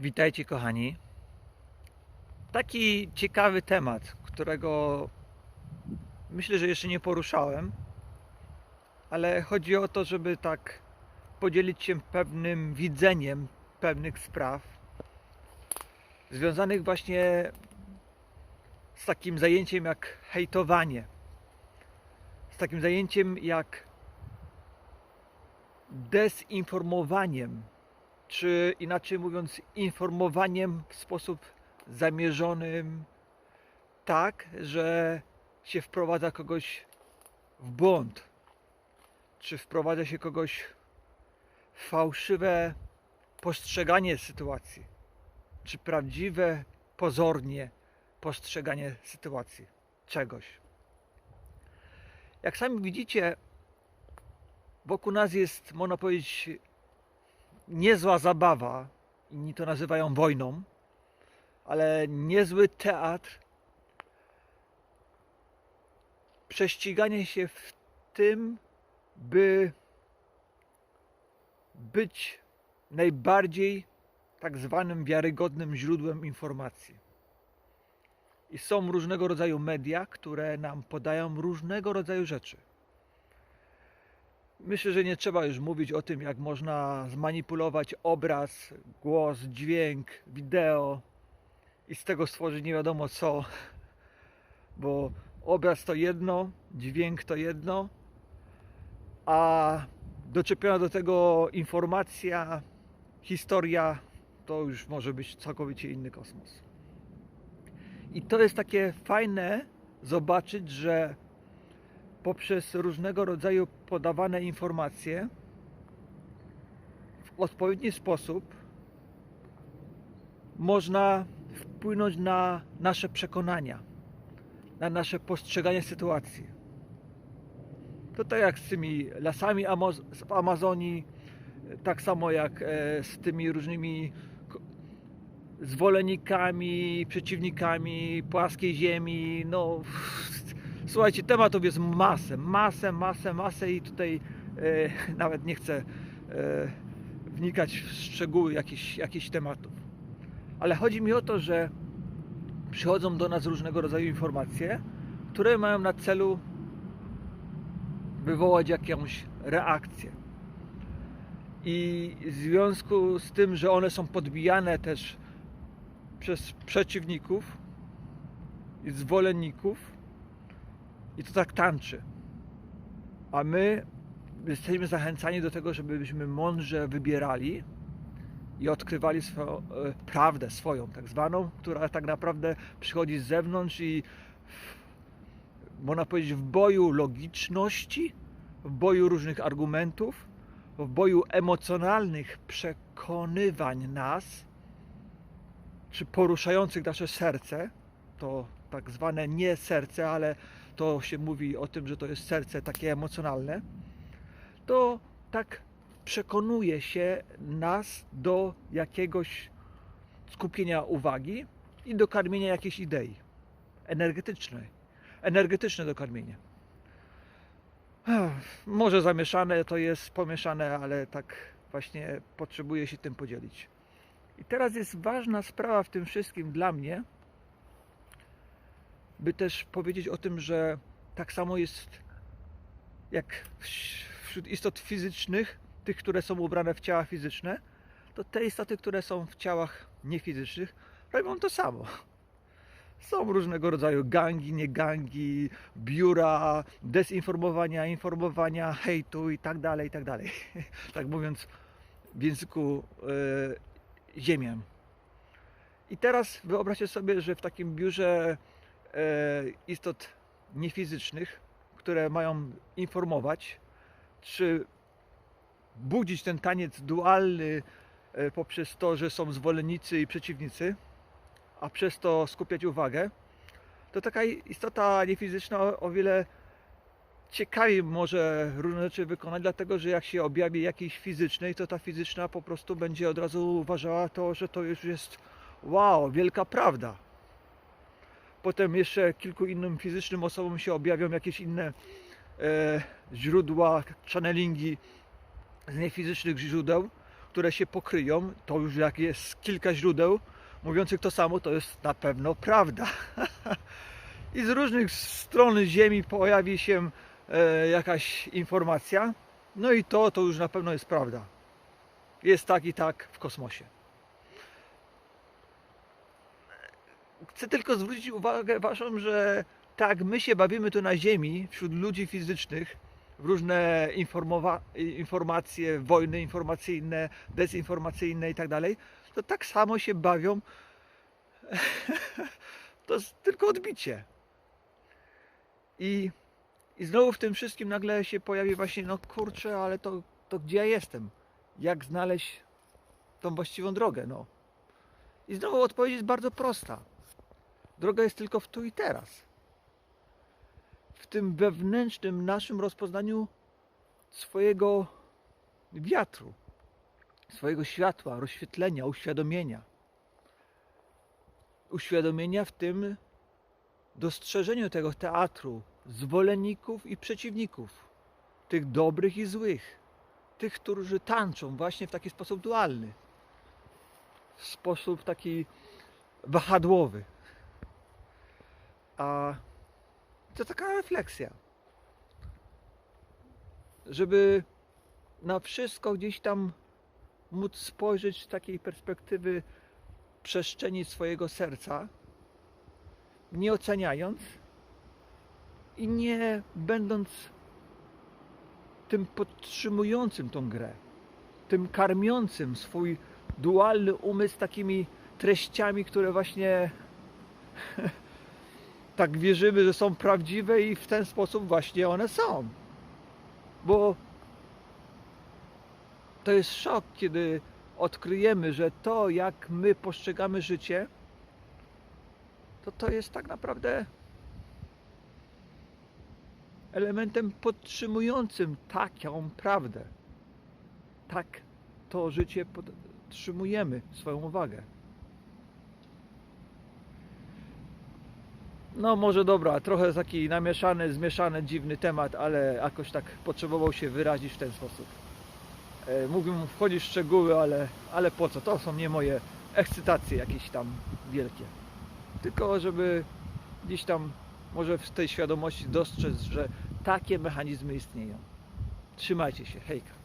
Witajcie kochani. Taki ciekawy temat, którego myślę, że jeszcze nie poruszałem, ale chodzi o to, żeby tak podzielić się pewnym widzeniem pewnych spraw związanych właśnie z takim zajęciem jak hejtowanie, z takim zajęciem jak dezinformowaniem czy inaczej mówiąc, informowaniem w sposób zamierzonym, tak, że się wprowadza kogoś w błąd, czy wprowadza się kogoś w fałszywe postrzeganie sytuacji, czy prawdziwe, pozornie postrzeganie sytuacji, czegoś. Jak sami widzicie, wokół nas jest, można powiedzieć, niezła zabawa, inni to nazywają wojną, ale niezły teatr prześciganie się w tym, by być najbardziej tak zwanym wiarygodnym źródłem informacji. I są różnego rodzaju media, które nam podają różnego rodzaju rzeczy. Myślę, że nie trzeba już mówić o tym, jak można zmanipulować obraz, głos, dźwięk, wideo i z tego stworzyć nie wiadomo co, bo obraz to jedno, dźwięk to jedno, a doczepiona do tego informacja, historia to już może być całkowicie inny kosmos. I to jest takie fajne zobaczyć, że poprzez różnego rodzaju podawane informacje w odpowiedni sposób można wpłynąć na nasze przekonania, na nasze postrzeganie sytuacji. To tak jak z tymi lasami w Amazonii, tak samo jak e, z tymi różnymi zwolennikami, przeciwnikami płaskiej ziemi. No, słuchajcie, tematów jest masę, masę, masę, masę i tutaj e, nawet nie chcę e, wnikać w szczegóły jakichś, jakichś tematów. Ale chodzi mi o to, że przychodzą do nas różnego rodzaju informacje, które mają na celu wywołać jakąś reakcję. I w związku z tym, że one są podbijane też przez przeciwników i zwolenników, i to tak tańczy. A my jesteśmy zachęcani do tego, żebyśmy mądrze wybierali i odkrywali swoją e, prawdę swoją, tak zwaną, która tak naprawdę przychodzi z zewnątrz i można powiedzieć w boju logiczności, w boju różnych argumentów, w boju emocjonalnych przekonywań nas, czy poruszających nasze serce, to tak zwane nie serce, ale to się mówi o tym, że to jest serce takie emocjonalne, to tak przekonuje się nas do jakiegoś skupienia uwagi i dokarmienia jakiejś idei energetycznej. Energetyczne dokarmienie. Ech, Może zamieszane to jest pomieszane, ale tak właśnie potrzebuję się tym podzielić. I teraz jest ważna sprawa w tym wszystkim dla mnie, by też powiedzieć o tym, że tak samo jest jak wśród istot fizycznych, tych, które są ubrane w ciała fizyczne, to te istoty, które są w ciałach niefizycznych, robią to samo. Są różnego rodzaju gangi, nie gangi, biura, dezinformowania, informowania, hejtu i tak dalej, i tak dalej. Tak mówiąc w języku e, ziemian. I teraz wyobraźcie sobie, że w takim biurze istot niefizycznych, które mają informować, czy budzić ten taniec dualny e, poprzez to, że są zwolennicy i przeciwnicy, a przez to skupiać uwagę, to taka istota niefizyczna o wiele ciekawiej może różne rzeczy wykonać, dlatego że jak się objawi jakiejś fizycznej, to ta fizyczna po prostu będzie od razu uważała to, że to już jest wow, wielka prawda. Potem jeszcze kilku innym fizycznym osobom się objawią jakieś inne e, źródła, channelingi z niefizycznych źródeł, które się pokryją, to już jak jest kilka źródeł mówiących to samo, to jest na pewno prawda. I z różnych stron Ziemi pojawi się e, jakaś informacja, no i to, to już na pewno jest prawda. Jest tak i tak w kosmosie. Chcę tylko zwrócić uwagę Waszą, że tak my się bawimy tu na Ziemi, wśród ludzi fizycznych, w różne informacje, wojny informacyjne, dezinformacyjne i tak dalej, to tak samo się bawią. to jest tylko odbicie. I, I znowu w tym wszystkim nagle się pojawi właśnie, no kurczę, ale to, to gdzie ja jestem? Jak znaleźć tą właściwą drogę? No. I znowu odpowiedź jest bardzo prosta. Droga jest tylko w tu i teraz. W tym wewnętrznym naszym rozpoznaniu swojego wiatru, swojego światła, rozświetlenia, uświadomienia. Uświadomienia w tym dostrzeżeniu tego teatru zwolenników i przeciwników, tych dobrych i złych, tych, którzy tańczą właśnie w taki sposób dualny, w sposób taki wahadłowy. A to taka refleksja, żeby na wszystko gdzieś tam móc spojrzeć z takiej perspektywy przestrzeni swojego serca, nie oceniając i nie będąc tym podtrzymującym tą grę, tym karmiącym swój dualny umysł takimi treściami, które właśnie tak wierzymy, że są prawdziwe i w ten sposób właśnie one są. Bo to jest szok, kiedy odkryjemy, że to, jak my postrzegamy życie, to to jest tak naprawdę elementem podtrzymującym taką prawdę. Tak to życie podtrzymujemy swoją uwagę. No może dobra, trochę taki namieszany, zmieszany, dziwny temat, ale jakoś tak potrzebował się wyrazić w ten sposób. E, Mógłbym wchodzić w szczegóły, ale, ale po co? To są nie moje ekscytacje jakieś tam wielkie. Tylko żeby gdzieś tam może w tej świadomości dostrzec, że takie mechanizmy istnieją. Trzymajcie się, hejka.